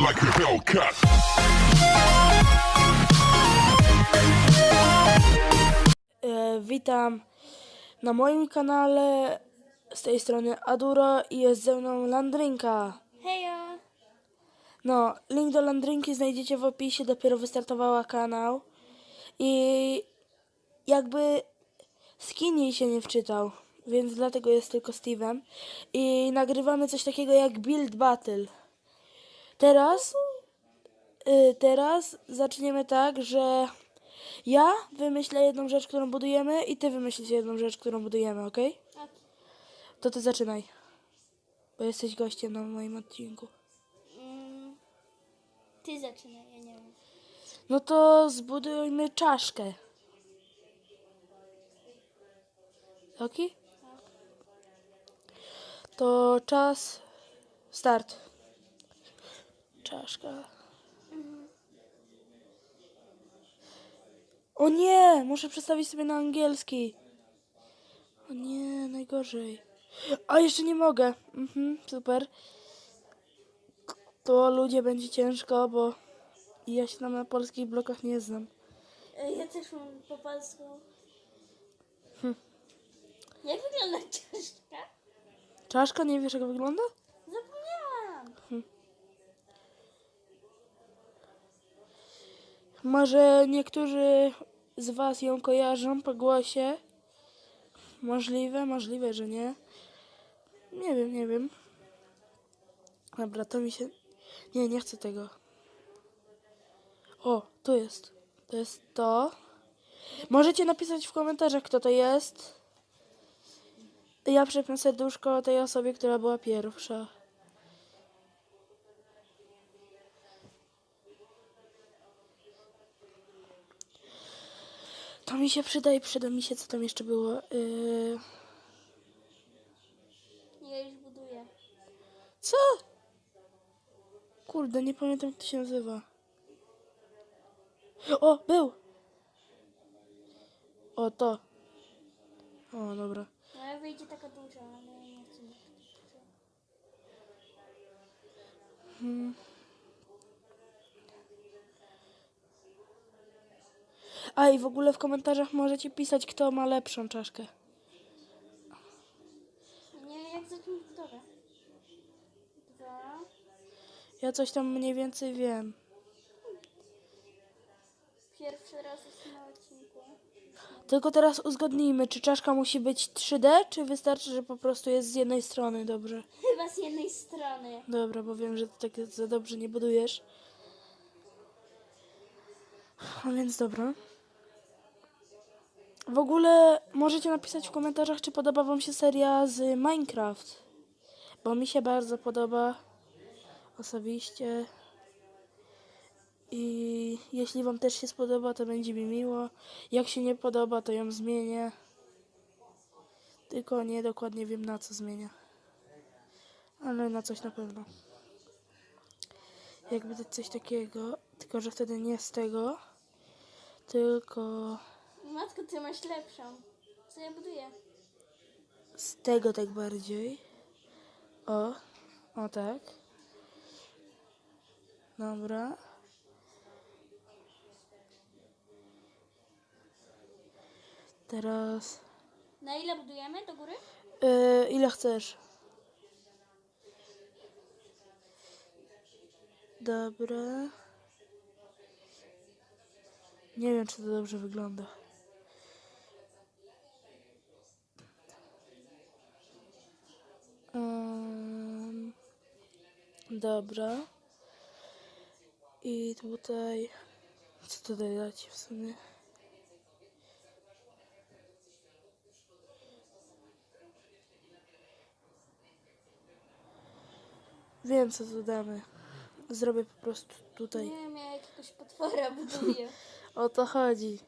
like a Hellcat. E, witam na moim kanale. Z tej strony Aduro i jest ze mną Landrynka. Hejo! No, link do Landrynki znajdziecie w opisie, dopiero wystartowała kanał. I jakby skin jej się nie wczytał, więc dlatego jest tylko Steve'em. I nagrywamy coś takiego jak Build Battle. Teraz, y, teraz zaczniemy tak, że ja wymyślę jedną rzecz, którą budujemy i ty wymyślisz jedną rzecz, którą budujemy, ok? Tak. To ty zaczynaj. Bo jesteś gościem na moim odcinku. Mm, ty zaczynaj, ja nie wiem. No to zbudujmy czaszkę. Oki? To czas. Start. Czaszka. O nie! Muszę przestawić sobie na angielski. O nie, najgorzej. A jeszcze nie mogę. Mhm, super. To ludzie będzie ciężko, bo ja się tam na polskich blokach nie znam. Ja też mam po polsku. Hm. Jak wygląda czaszka? Czaszka, nie wiesz jak wygląda? Może niektórzy z was ją kojarzą po głosie. Możliwe, możliwe, że nie. Nie wiem, nie wiem. Dobra, to mi się... Nie, nie chcę tego. O, tu jest. To jest to. Możecie napisać w komentarzach, kto to jest. Ja przypnę serduszko tej osobie, która była pierwsza. To mi się przyda i przyda mi się, co tam jeszcze było. Yy... Ja już buduję. Co? Kurde, nie pamiętam, jak to się nazywa. O, był! O, to. O, dobra. No jak wyjdzie taka duża, ale nie chcę mieć A i w ogóle w komentarzach możecie pisać, kto ma lepszą czaszkę. Nie, jak zacznę budowę. Dwa. Ja coś tam mniej więcej wiem. Pierwszy raz jest na odcinku. Tylko teraz uzgodnijmy, czy czaszka musi być 3D, czy wystarczy, że po prostu jest z jednej strony, dobrze. Chyba z jednej strony. Dobra, bo wiem, że ty tak za dobrze nie budujesz. A więc dobra. W ogóle możecie napisać w komentarzach, czy podoba wam się seria z Minecraft. Bo mi się bardzo podoba osobiście. I jeśli wam też się spodoba, to będzie mi miło. Jak się nie podoba, to ją zmienię. Tylko nie dokładnie wiem na co zmienię. Ale na coś na pewno. Jakby coś takiego, tylko że wtedy nie z tego, tylko Matko, ty masz lepszą. Co ja buduję? z tego tak bardziej. O, o tak. Dobra. Teraz, Na ile budujemy? Do góry? yy, ile chcesz? Dobra. Nie wiem, czy to dobrze wygląda. Ym, dobra. I tutaj. Co tutaj dać w sumie? Wiem, co tu damy. Zrobię po prostu tutaj. Nie wiem, ja jakiegoś potwora buduję. O to chodzi.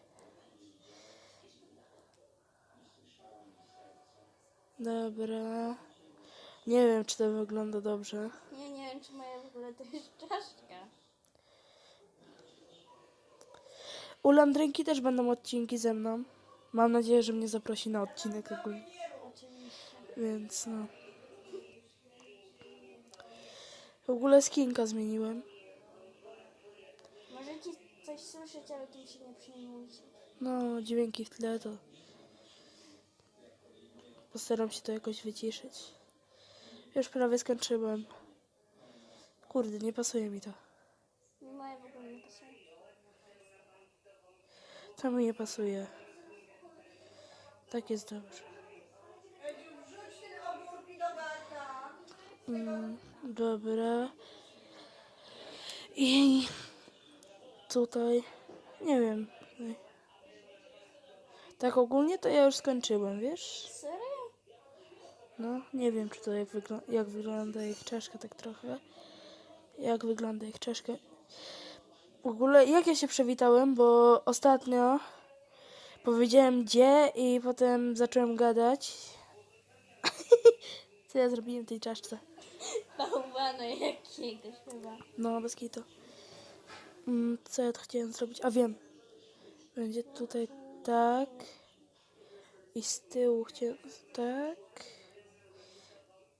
Dobra. Nie wiem, czy to wygląda dobrze. Nie, nie wiem, czy moja w ogóle to jest czaszka. U Landrynki też będą odcinki ze mną. Mam nadzieję, że mnie zaprosi na odcinek ogólnie. Oczywiście. Więc no. W ogóle skinka zmieniłem. coś słyszeć, ale tym się nie przejmujcie. No, dźwięki w tle to... Postaram się to jakoś wyciszyć. Już prawie skończyłem. Kurde, nie pasuje mi to. Mi moje w ogóle nie pasuje. To mi nie pasuje. Tak jest dobrze. Mm, dobra. I tutaj, nie wiem. Tak ogólnie to ja już skończyłem, wiesz? Serio? No, nie wiem, czy to jak, wygl- jak wygląda ich czaszka, tak trochę. Jak wygląda ich czaszka. W ogóle, jak ja się przywitałem, bo ostatnio powiedziałem gdzie i potem zacząłem gadać. Co ja zrobiłem tej czaszce? Bałwana jakiegoś chyba. No, bez kitu. Mm, co ja to chciałem zrobić? A wiem. Będzie tutaj tak. I z tyłu chciałem tak.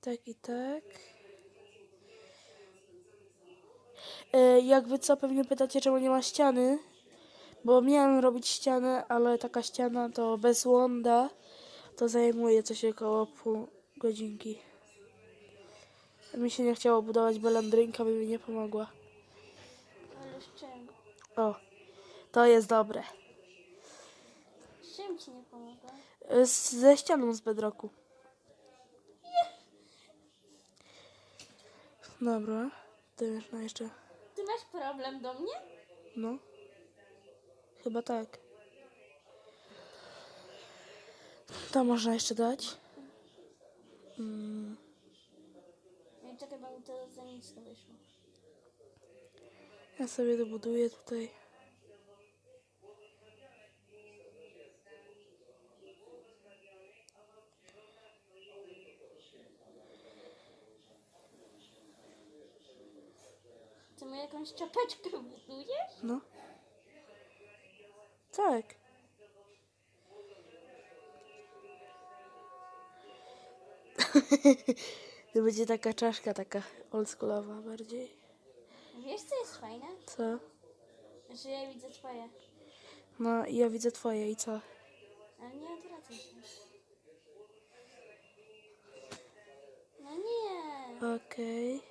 Tak i tak. E, jakby co, pewnie pytacie, czemu nie ma ściany. Bo miałem robić ścianę, ale taka ściana to bez łąda. To zajmuje coś około pół godzinki. Mi się nie chciało budować belandrynka, by mi nie pomogła. Ale z czym? O, to jest dobre. Z czym ci nie pomogła? Z, ze ścianą z bedroku. Dobra, już na jeszcze. Ty masz problem do mnie? No. Chyba tak. To można jeszcze dać. Mm, Nie, czekaj, bo mi to za nic nie wyszło. ja sobie dobuduję tutaj. Ty mu jakąś czapeczkę budujesz? No. Tak. to będzie taka czaszka, taka oldschoolowa bardziej. Wiesz, co jest fajne? Co? Że ja widzę twoje. No i ja widzę twoje i co? Ale nie odwracaj się. No nie. Okej.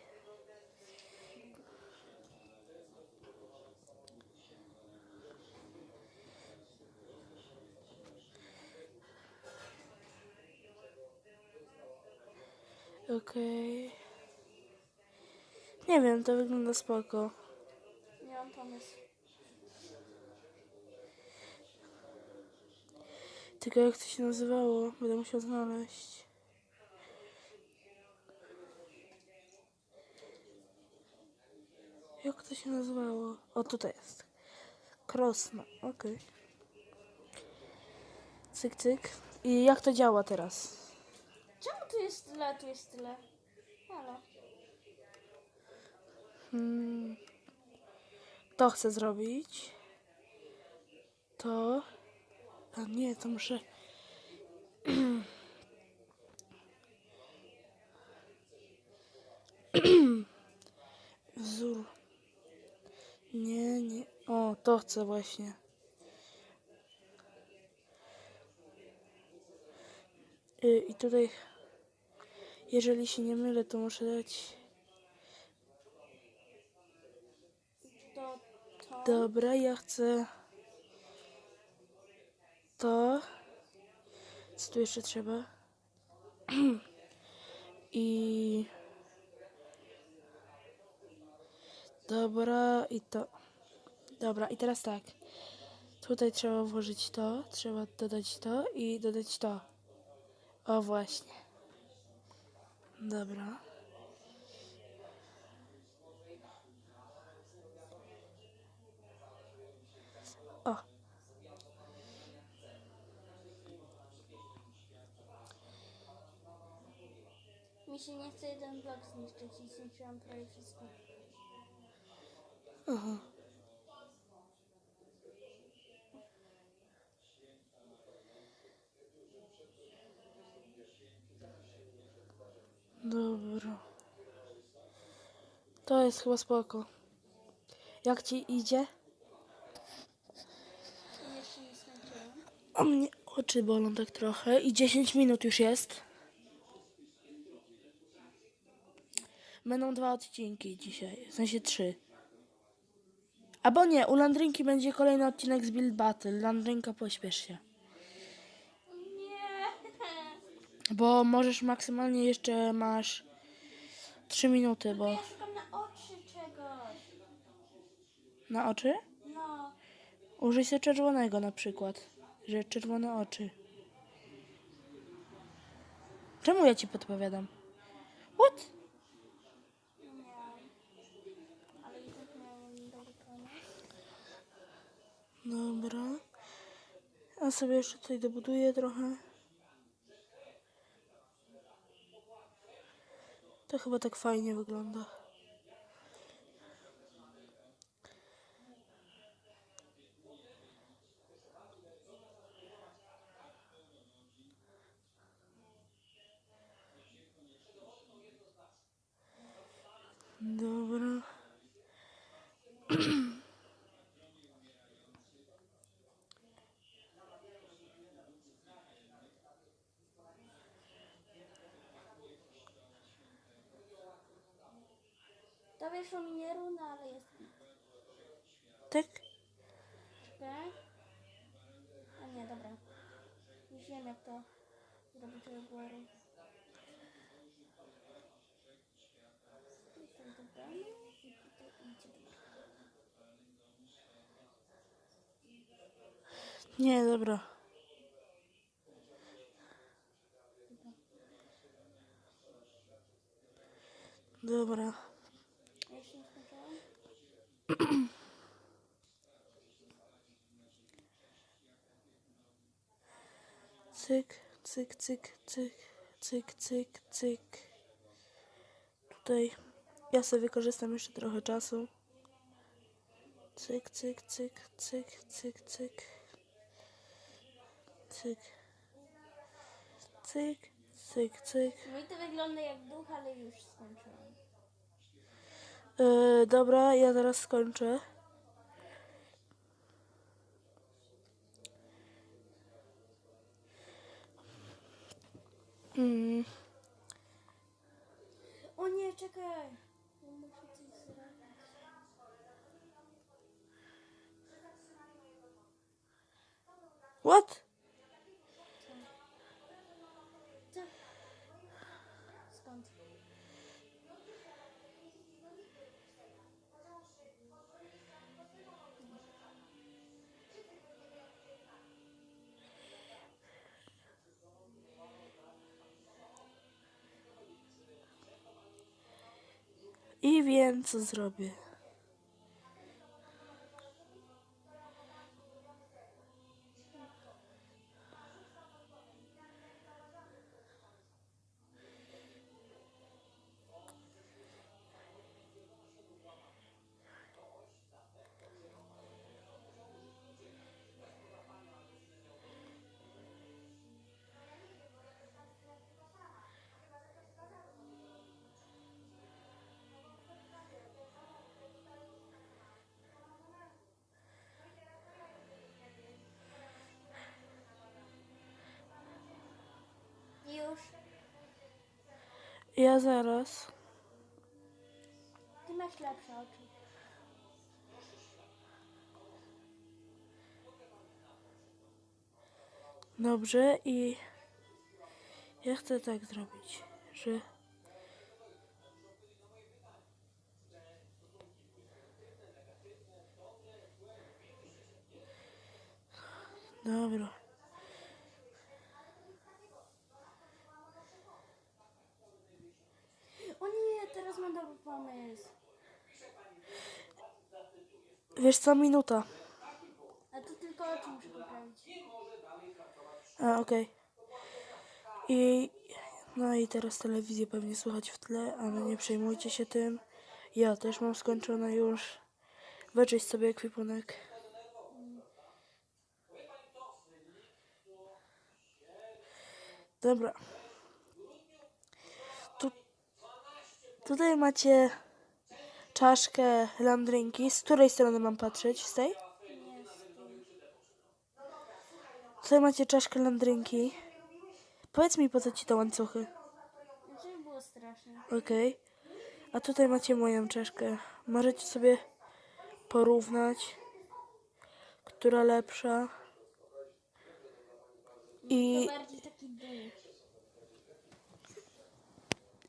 Okej. Nie wiem, to wygląda spoko. Nie mam pomysłu. Tylko jak to się nazywało? Będę musiał znaleźć. Jak to się nazywało? O, tutaj jest. Krosno, okej. Cyk, cyk. I jak to działa teraz? Czemu tu jest tyle, tu jest tyle? Halo. Hmm. To chcę zrobić. To. A nie, to muszę. Wzór. Nie, nie. O, to chcę właśnie. Y, I tutaj, jeżeli się nie mylę, to muszę dać. Dobra, ja chcę to. Co tu jeszcze trzeba? I. Dobra, i to. Dobra, i teraz tak. Tutaj trzeba włożyć to, trzeba dodać to i dodać to. O, właśnie. Dobra. O, Mi się nie chce jeden blok zniszczyć i zniszczyłam prawie wszystko. aha. To jest chyba spoko. Jak ci idzie? Jeszcze mnie oczy bolą tak trochę i 10 minut już jest. Będą dwa odcinki dzisiaj, w sensie trzy. Albo nie, u Landrynki będzie kolejny odcinek z Build Battle. Landrynka, pośpiesz się. Nie. Bo możesz maksymalnie jeszcze masz 3 minuty, bo... na oczy? No. Użyj sobie czerwonego na przykład, że czerwone oczy. Czemu ja ci podpowiadam? What? Dobra. A sobie jeszcze tutaj dobuduję trochę. To chyba tak fajnie wygląda. Dobra. To wyszło mi nie runa, ale jest. Tak? Czekaj. A nie, dobra. Już wiem jak to zrobić, żeby było runa. I idzie. Nie, dobra. Dobra. Cyk, cyk, cyk, cyk, cyk, cyk, cyk. Tutaj ja sobie wykorzystam jeszcze trochę czasu. Cyk, cyk, cyk, cyk, cyk, cyk. Cyk. Cyk, cyk, cyk. No i to wygląda jak duch, ale już skończyłam. Yy, dobra, ja zaraz skończę. Mm. O nie, czekaj! Ja muszę coś zrobić. What? I wiem, co zrobię. Ja zaraz. Ty masz lepsze oczy. Dobrze i ja chcę tak zrobić, że Dobra. O nie, teraz mam dobry pomysł. Wiesz co, minuta. A to tylko oczy muszę poprawić. A, okej. I no i teraz telewizję pewnie słychać w tle, ale nie przejmujcie się tym. Ja też mam skończone już. Wyczyść sobie ekwipunek. Dobra. Tutaj macie czaszkę landrynki. Z której strony mam patrzeć? Z tej? Tutaj macie czaszkę landrynki. Powiedz mi, po co ci te łańcuchy. Żeby było strasznie. Okej. A tutaj macie moją czaszkę. Możecie sobie porównać, która lepsza. I To bardziej taki dół.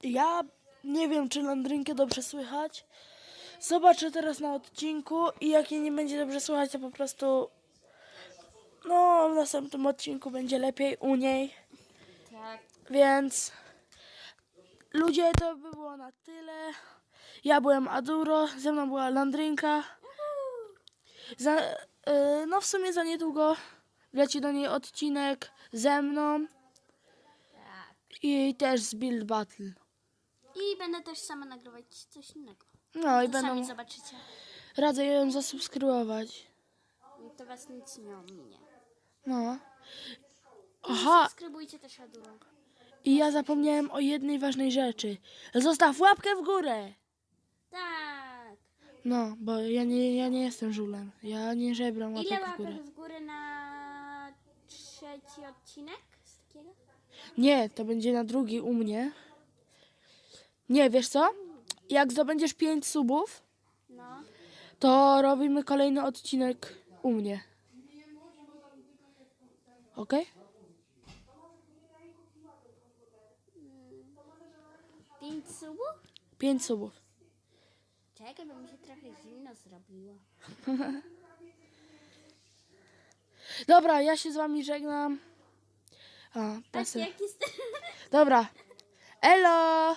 ja nie wiem, czy landrynkę dobrze słychać. Zobaczę teraz na odcinku i jak jej nie będzie dobrze słychać, to po prostu no, w następnym odcinku będzie lepiej u niej. Tak. Więc ludzie, to by było na tyle. Ja byłem Aduro, ze mną była Landrynka. Za, y, no w sumie za niedługo wleci do niej odcinek ze mną Tak. i też z Build Battle. I będę też sama nagrywać coś innego. No i To sami będą, zobaczycie. radzę ją zasubskrybować. To was nic nie ominie. No. Aha. Subskrybujcie też Aduro. i ja zapomniałem o jednej ważnej rzeczy. Zostaw łapkę w górę! Tak. No, bo ja nie, ja nie jestem żulem. Ja nie żebram Ile łapek w górę. łapek w górę na trzeci odcinek z takiego? Nie, to będzie na drugi u mnie. Nie, wiesz co? Jak zdobędziesz 5 subów, No. to robimy kolejny odcinek u mnie. Ok? Pięć subów? 5 subów. Czekaj, bo mi się trochę zimno zrobiło. Dobra, ja się z wami żegnam. A, Tak, pasy. Dobra. Elo!